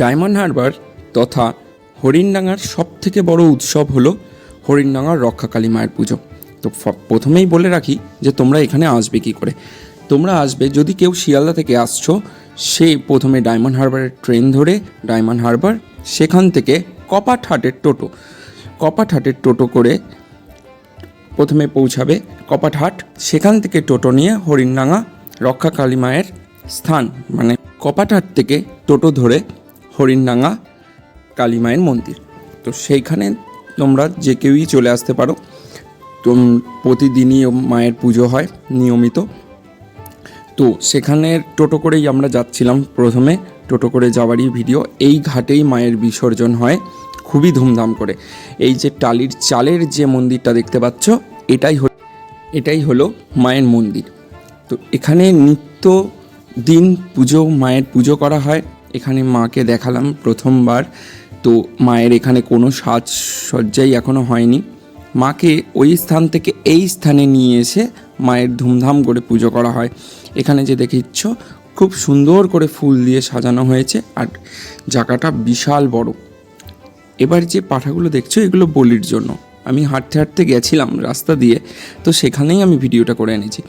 Diamond Harbour তথা হরিণডাঙ্গার সব থেকে বড় উৎসব হলো হরিণডাঙ্গার রক্ষাকালী মায়ের পুজো। তো প্রথমেই বলে রাখি যে তোমরা এখানে আসবে কি করে? তোমরা আসবে যদি কেউ শিয়ালদা থেকে আসছো, সে প্রথমে ডায়মন্ড হারবারের ট্রেন ধরে ডায়মন্ড হারবার, সেখান থেকে কপাটহাটের টোটো। কপাটহাটের টোটো করে প্রথমে পৌঁছাবে কপাটহাট সেখান থেকে টোটো নিয়ে হরিণডাঙ্গা রক্ষা কালী মায়ের স্থান। মানে কপাটহাট থেকে টোটো ধরে হরিণডাঙ্গা কালী মায়ের মন্দির। তো সেইখানে তোমরা যে কেউই চলে আসতে পারো। তো প্রতিদিনই মায়ের পুজো হয় নিয়মিত। তো সেখানের টোটো করেই আমরা যাচ্ছিলাম প্রথমে। টোটো করে যাওয়ারই ভিডিও। এই ঘাটেই মায়ের বিসর্জন হয়। খুবই ধুমধাম করে। এই যে টালির চালের যে মন্দিরটা দেখতে পাচ্ছ, এটাই হল, এটাই হলো মায়ের মন্দির। তো এখানে নিত্য দিন পুজো, মায়ের পুজো করা হয়। এখানে মাকে দেখালাম প্রথমবার। তো মায়ের এখানে কোনো সাজসজ্জাই এখনও হয়নি। মাকে ওই স্থান থেকে এই স্থানে নিয়ে এসে মায়ের ধুমধাম করে পুজো করা হয়। এখানে যে দেখিচ্ছ, খুব সুন্দর করে ফুল দিয়ে সাজানো হয়েছে আর জায়গাটা বিশাল বড়। এবার যে পাঠাগুলো দেখছ, এগুলো বলির জন্য। আমি হাঁটতে হাঁটতে গেছিলাম রাস্তা দিয়ে, তো সেখানেই আমি ভিডিওটা করে এনেছি।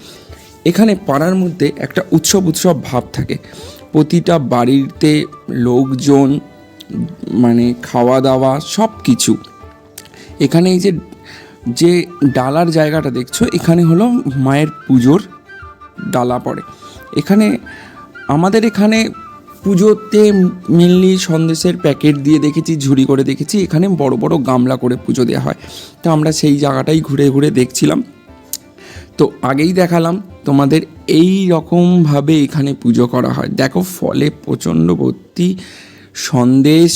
এখানে পাড়ার মধ্যে একটা উৎসব উৎসব ভাব থাকে। প্রতিটা বাড়িতে লোকজন মানে খাওয়া দাওয়া সব কিছু এখানে এই যে যে ডালার জায়গাটা দেখছ, এখানে হলো মায়ের পুজোর ডালা পড়ে। এখানে, আমাদের এখানে পুজোতে মেনলি সন্দেশের প্যাকেট দিয়ে দেখেছি, ঝুড়ি করে দেখেছি, এখানে বড় বড় গামলা করে পুজো দেওয়া হয়। তো আমরা সেই জায়গাটাই ঘুরে ঘুরে দেখছিলাম। তো আগেই দেখালাম তোমাদের এই রকমভাবে এখানে পুজো করা হয়। দেখো, ফলে প্রচণ্ড ভর্তি সন্দেশ,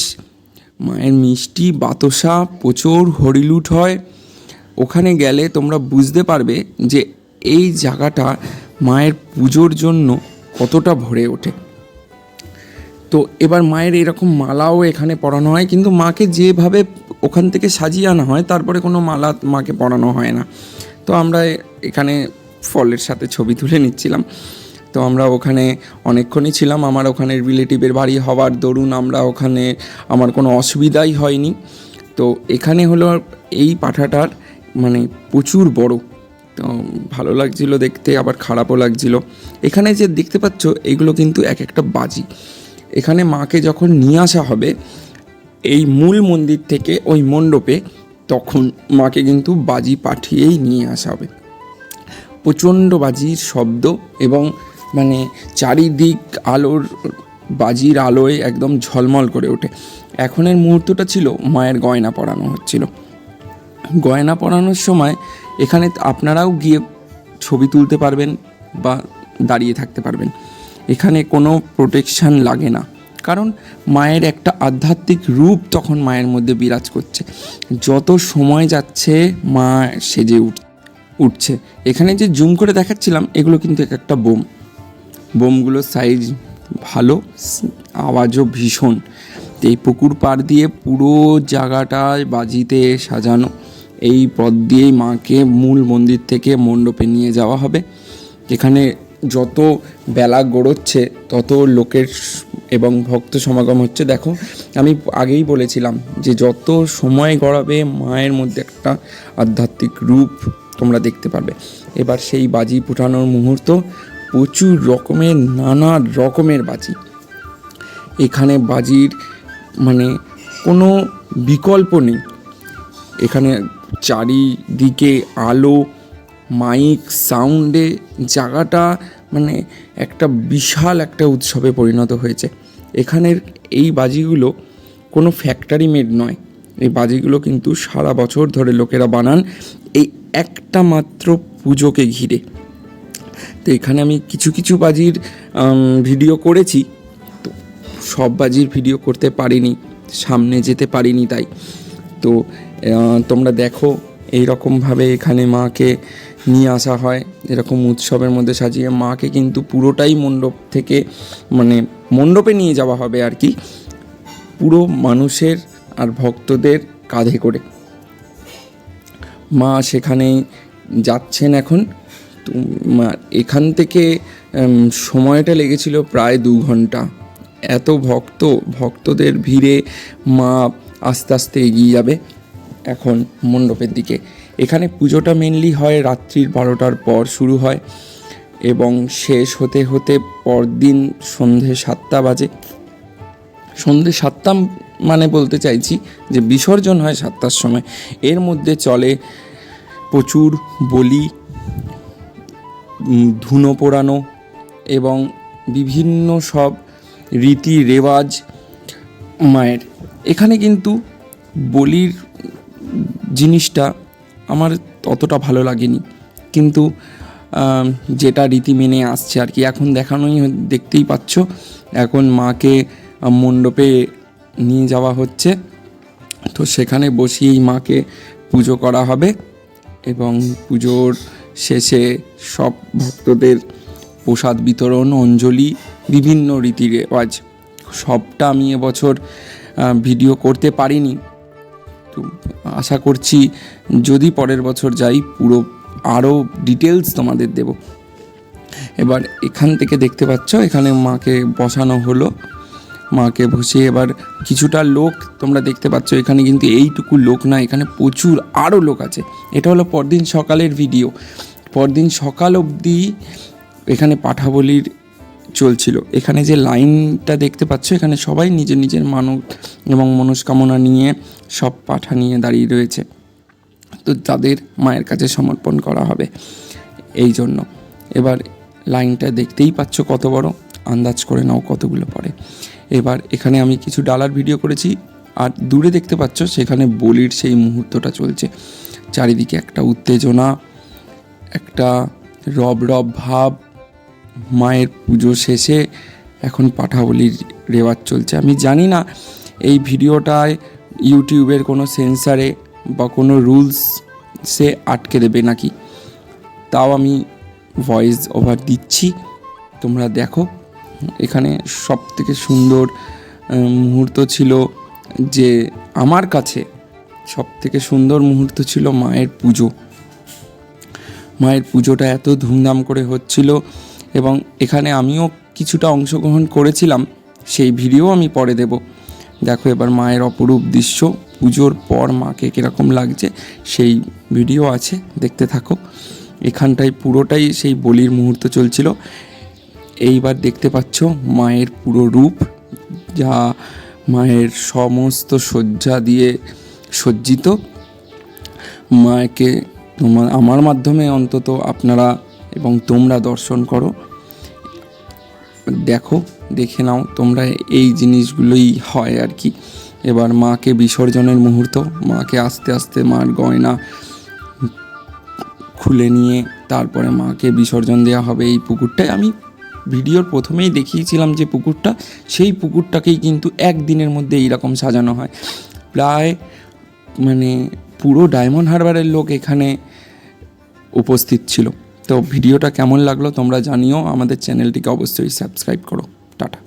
মায়ের মিষ্টি, বাতসা, প্রচুর হরিলুট হয়। ওখানে গেলে তোমরা বুঝতে পারবে যে এই জায়গাটা মায়ের পুজোর জন্য কতটা ভরে ওঠে। তো এবার মায়ের এরকম মালাও এখানে পরানো হয়, কিন্তু মাকে যেভাবে ওখান থেকে সাজিয়ে আনা হয়, তারপরে কোনো মালা মাকে পরানো হয় না। তো আমরা এখানে ফলের সাথে ছবি তুলে নিচ্ছিলাম। তো আমরা ওখানে অনেকক্ষণই ছিলাম। আমার ওখানে রিলেটিভের বাড়ি হওয়ার দরুন আমরা ওখানে, আমার কোনো অসুবিধাই হয়নি। তো এখানে হলো এই পাঠাটার মানে প্রচুর বড়। তো ভালো লাগছিল দেখতে, আবার খারাপও লাগছিল। এখানে যে দেখতে পাচ্ছ, এগুলো কিন্তু এক একটা বাজি। এখানে মাকে যখন নিয়ে আসা হবে, এই মূল মন্দির থেকে ওই মণ্ডপে, তখন মাকে কিন্তু বাজি পাঠিয়েই নিয়ে আসা হবে। প্রচণ্ড বাজির শব্দ এবং মানে চারিদিক আলোর, বাজির আলোয় একদম ঝলমল করে ওঠে। এখনের মুহূর্তটা ছিল মায়ের গয়না পরানো হচ্ছিল। গয়না পরানোর সময় এখানে আপনারাও গিয়ে ছবি তুলতে পারবেন বা দাঁড়িয়ে থাকতে পারবেন। এখানে কোনো প্রোটেকশান লাগে না। কারণ মায়ের একটা আধ্যাত্মিক রূপ তখন মায়ের মধ্যে বিরাজ করছে। যত সময় যাচ্ছে মা সেজে উঠ উঠছে। এখানে যে জুম করে দেখাচ্ছিলাম, এগুলো কিন্তু এক একটা বোম। বোমগুলোর সাইজ ভালো, আওয়াজও ভীষণ। এই পুকুর পাড় দিয়ে পুরো জায়গাটায় বাজিতে সাজানো। এই পথ দিয়েই মাকে মূল মন্দির থেকে মণ্ডপে নিয়ে যাওয়া হবে। এখানে যত বেলা গড়োচ্ছে, তত লোকের এবং ভক্ত সমাগম হচ্ছে। দেখো, আমি আগেই বলেছিলাম যে যত সময় গড়াবে, মায়ের মধ্যে একটা আধ্যাত্মিক রূপ তোমরা দেখতে পারবে। এবার সেই বাজি ফুটানোর মুহূর্ত, প্রচুর রকমের, নানা রকমের বাজি। এখানে বাজির মানে কোনো বিকল্প নেই। এখানে চারিদিকে আলো, মাইক, সাউন্ডে জায়গাটা মানে একটা বিশাল একটা উৎসবে পরিণত হয়েছে। এখানের এই বাজিগুলো কোনো ফ্যাক্টরি মেড নয়। এই বাজিগুলো কিন্তু সারা বছর ধরে লোকেরা বানান। এই একটা মাত্র পুজোকে ঘিরে। তো এখানে আমি কিছু কিছু বাজির ভিডিও করেছি। তো সব বাজির ভিডিও করতে পারিনি, সামনে যেতে পারিনি তাই। তো তোমরা দেখো এই রকমভাবে এখানে মাকে নিয়ে আসা হয়। এরকম উৎসবের মধ্যে সাজিয়ে মাকে কিন্তু পুরোটাই মণ্ডপ থেকে মানে মণ্ডপে নিয়ে যাওয়া হবে আর কি। পুরো মানুষের আর ভক্তদের কাঁধে করে। মা সেখানে যাচ্ছেন এখন। তো এখান থেকে সময়টা লেগেছিল প্রায় দু ঘণ্টা। এত ভক্ত, ভক্তদের ভিড়ে মা আস্তে আস্তে এগিয়ে যাবে এখন মণ্ডপের দিকে। এখানে পুজোটা মেনলি হয় রাত্রির বারোটার পর শুরু হয় এবং শেষ হতে হতে পরদিন সন্ধে সাতটা বাজে। সন্ধে সাতটা মানে বলতে চাইছি যে বিসর্জন হয় সাতটার সময়। এর মধ্যে চলে প্রচুর বলি ধুনো পোড়ানো এবং বিভিন্ন সব রীতি রেওয়াজ মায়ের। এখানে কিন্তু বলির জিনিসটা আমার অতটা ভালো লাগেনি। কিন্তু যেটা রীতি মেনে আসছে আর কি, এখন দেখানোই দেখতেই পাচ্ছ। এখন মাকে মণ্ডপে নিয়ে যাওয়া হচ্ছে। তো সেখানে বসিয়েই মাকে পুজো করা হবে এবং পুজোর শেষে সব ভক্তদের প্রসাদ বিতরণ, অঞ্জলি, বিভিন্ন রীতি রেওয়াজ। সবটা আমি এবছর ভিডিও করতে পারিনি। তো আশা করছি যদি পরের বছর যাই, পুরো আরও ডিটেলস তোমাদের দেব। এবার এখান থেকে দেখতে পাচ্ছ, এখানে মাকে বসানো হলো। মাকে বসিয়ে এবার কিছুটা লোক তোমরা দেখতে পাচ্ছ, এখানে কিন্তু এইটুকু লোক না, এখানে প্রচুর আরও লোক আছে। এটা হলো পরদিন সকালের ভিডিও পরদিন সকাল অবধি এখানে পাঠাবলির চলছিল। এখানে যে লাইনটা দেখতে পাচ্ছ, এখানে সবাই নিজের নিজের মানব এবং মনস্কামনা নিয়ে সব পাঠা নিয়ে দাঁড়িয়ে রয়েছে। তো তাদের মায়ের কাছে সমর্পণ করা হবে এই জন্য। এবার লাইনটা দেখতেই পাচ্ছ কত বড়। আন্দাজ করে নাও কতগুলো পড়ে। এবার এখানে আমি কিছু ডালার ভিডিও করেছি। আর দূরে দেখতে পাচ্ছ, সেখানে বলির সেই মুহূর্তটা চলছে। চারিদিকে একটা উত্তেজনা, একটা রব রব ভাব, মায়ের পুজো শেষে এখন পাঠাবলির রেওয়াজ চলছে। আমি জানি না এই ভিডিওটায় ইউটিউবের কোনো সেন্সারে বা কোনো রুলস সে আটকে দেবে নাকি? তাও আমি ভয়েস ওভার দিচ্ছি। তোমরা দেখো। এখানে সব থেকে সুন্দর মুহূর্ত ছিল যে আমার কাছে সব থেকে সুন্দর মুহূর্ত ছিল মায়ের পুজো। মায়ের পুজোটা এত ধুমধাম করে হচ্ছিল এবং এখানে আমিও কিছুটা অংশগ্রহণ করেছিলাম, সেই ভিডিও আমি পরে দেব। দেখো এবার মায়ের অপরূপ দৃশ্য, পুজোর পর মাকে কীরকম লাগছে, সেই ভিডিও আছে, দেখতে থাকো। এখানটায় পুরোটাই সেই বলির মুহূর্ত চলছিল। এইবার দেখতে পাচ্ছ মায়ের পুরো রূপ, যা মায়ের সমস্ত শয্যা দিয়ে সজ্জিত। মাকে তোমার, আমার মাধ্যমে অন্তত আপনারা এবং তোমরা দর্শন করো। দেখো, দেখে নাও তোমরা এই জিনিসগুলোই হয় আর কি। এবার মাকে বিসর্জনের মুহূর্ত, মাকে আস্তে আস্তে মার গয়না খুলে নিয়ে তারপরে মাকে বিসর্জন দেওয়া হবে এই পুকুরটায়। আমি ভিডিওর প্রথমেই দেখিয়েছিলাম যে পুকুরটা, সেই পুকুরটাকেই কিন্তু একদিনের মধ্যে এইরকম সাজানো হয়। প্রায় মানে পুরো ডায়মন্ড হারবারের লোক এখানে উপস্থিত ছিল। তো ভিডিওটা কেমন লাগল তোমরা জানিও, আমাদের চ্যানেলটিকে অবশ্যই সাবস্ক্রাইব করো। টাটা।